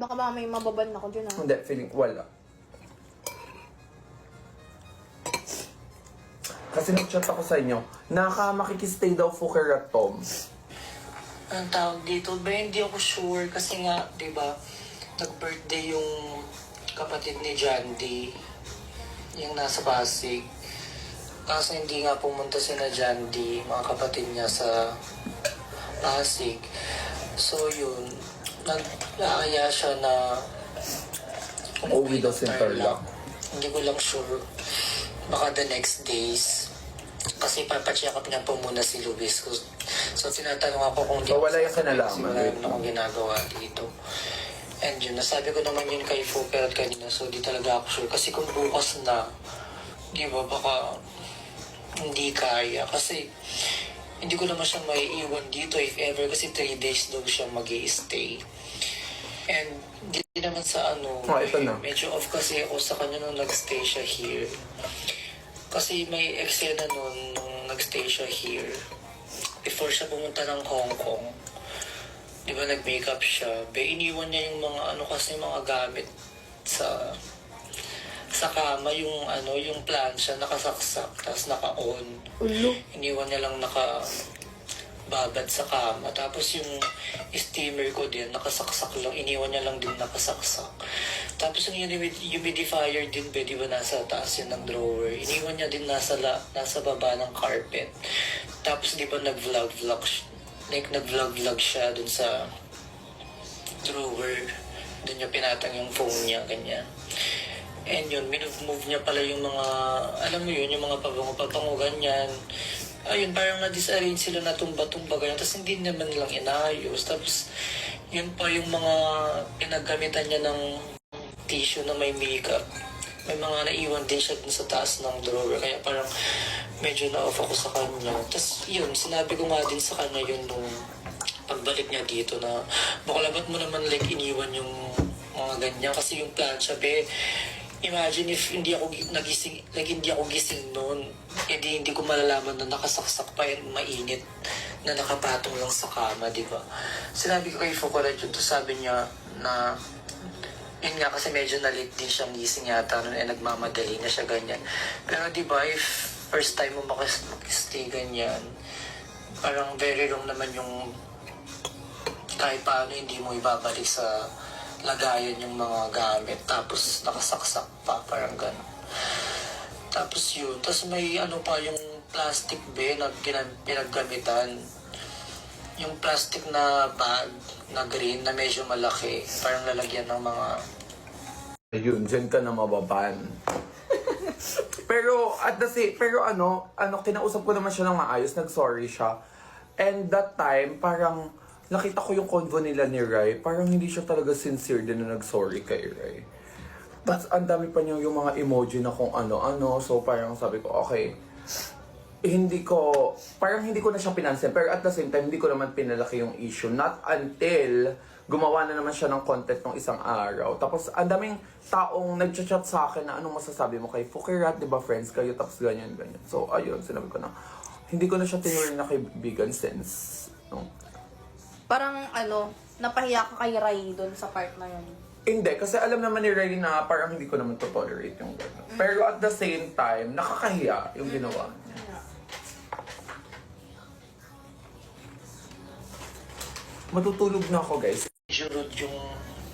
baka baka may mababan ako dyan ah. Hindi, feeling wala. Kasi nag-chat ako sa inyo, naka makikistay daw Fuker at Tom. Ang tawag dito, ba hindi ako sure kasi nga, di ba, nag-birthday yung kapatid ni Jandy, yung nasa Pasig. Kaso hindi nga pumunta si na Jandy, mga kapatid niya sa Pasig. So yun, nag-aaya siya na Uuwi daw si Tarlac. Hindi ko lang sure. Baka the next days. Kasi papacheck up niya po muna si Luis. So, so tinatanong ako kung di So, wala yung kasi kinalaman. wala naman akong ginagawa dito. And yun, nasabi ko naman yun kay Fuker at kanina. So, di talaga ako sure. Kasi kung bukas na, di ba, baka hindi kaya. Kasi, hindi ko naman siya maiiwan dito if ever. Kasi 3 days daw siya mag stay And di naman sa ano, Oh, ito na. medyo off kasi ako sa kanya nung nagstay siya here. Kasi may eksena nun nung nagstay siya here. Before siya pumunta ng Hong Kong. Di ba nag-makeup siya. Be, iniwan niya yung mga ano kasi mga gamit sa sa kama yung ano yung plancha nakasaksak tapos naka-on Ulo. iniwan niya lang naka babad sa kama. Tapos yung steamer ko din, nakasaksak lang. Iniwan niya lang din nakasaksak. Tapos yung humid- humidifier din, di ba nasa taas yun ng drawer. Iniwan niya din nasa, la, nasa baba ng carpet. Tapos di ba nag-vlog-vlog, like nag-vlog-vlog siya dun sa drawer. Doon niya pinatang yung phone niya, ganyan. And yun, minove-move niya pala yung mga, alam mo yun, yung mga pabango-pabango, ganyan. Ayun, parang na-disarrange sila na tumba-tumba, ganyan. Tapos hindi naman lang inayos. Tapos, yun pa yung mga pinagamitan niya ng tissue na may makeup. May mga naiwan din siya dun sa taas ng drawer. Kaya parang medyo na-off ako sa kanya. Tapos yun, sinabi ko nga din sa kanya yun nung pagbalik niya dito na baka ba't mo naman like iniwan yung mga ganyan kasi yung plancha be imagine if hindi ako gi- nagising like hindi ako gising noon edi hindi ko malalaman na nakasaksak pa yan mainit na nakapatong lang sa kama di ba? Sinabi ko kay Fukurat yun to sabi niya na yun nga kasi medyo nalit din siyang gising yata noon eh nagmamadali na siya ganyan. Pero di ba if first time mo makis- makistay ganyan parang very wrong naman yung kahit paano hindi mo ibabalik sa lagayan yung mga gamit tapos nakasaksak pa parang gano'n. Tapos yun, tapos may ano pa yung plastic be na pinaggamitan. Yung plastic na bag na green na medyo malaki, parang lalagyan ng mga Ayun, dyan ka na mababan. pero at the same, pero ano, ano, kinausap ko naman siya ng maayos, nag-sorry siya. And that time, parang nakita ko yung convo nila ni Rai, parang hindi siya talaga sincere din na nag-sorry kay Rai. Tapos ang dami pa niya yung mga emoji na kung ano-ano, so parang sabi ko, okay, hindi ko, parang hindi ko na siya pinansin. Pero at the same time, hindi ko naman pinalaki yung issue. Not until gumawa na naman siya ng content ng isang araw. Tapos, ang daming taong nag-chat sa akin na anong masasabi mo kay Fukirat, di ba friends kayo, tapos ganyan, ganyan. So, ayun, sinabi ko na, hindi ko na siya tinuring na kaibigan since? Parang ano, napahiya ka kay Ray doon sa part na yun. Hindi, kasi alam naman ni Ray na parang hindi ko naman to tolerate yung gano'n. Pero at the same time, nakakahiya yung ginawa niya. Matutulog na ako, guys. medyo rude yung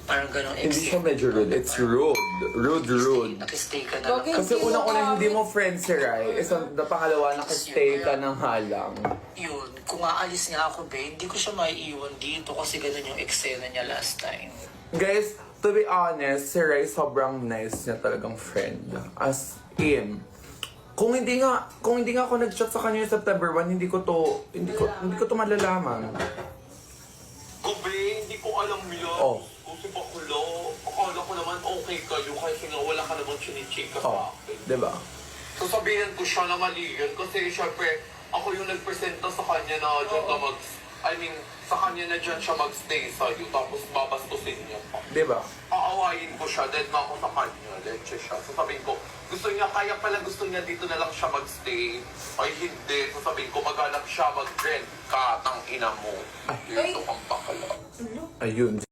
parang gano'ng Hindi siya medyo rude. It's rude. Rude, rude. Nakistay ka na lang. Kasi unang-una hindi mo friend si Rai. Isang na pangalawa, nakastay ka ng halang. Yun, kung aalis nga ako, be, hindi ko siya maiiwan dito kasi ganun yung eksena niya last time. Guys, to be honest, si Rai sobrang nice niya talagang friend. As in, kung hindi nga, kung hindi nga ako nag-chat sa kanya yung September 1, hindi ko to, hindi ko, hindi ko to malalaman. Gabi, hindi ko alam yun. Oh. Ka namang chinichika Oh, sa akin. di ba? So sabihin ko siya na mali yun kasi syempre ako yung nagpresenta sa kanya na dyan ka mag... I mean, sa kanya na dyan siya magstay sa'yo tapos babastusin niya pa. Di ba? Aawayin ko siya, dead na ako sa kanya, leche siya. So sabihin ko, gusto niya, kaya pala gusto niya dito na lang siya magstay. Ay hindi, so sabihin ko, maghanap siya mag-rent ka, tang ina mo. Dito kang bakala. Ayun,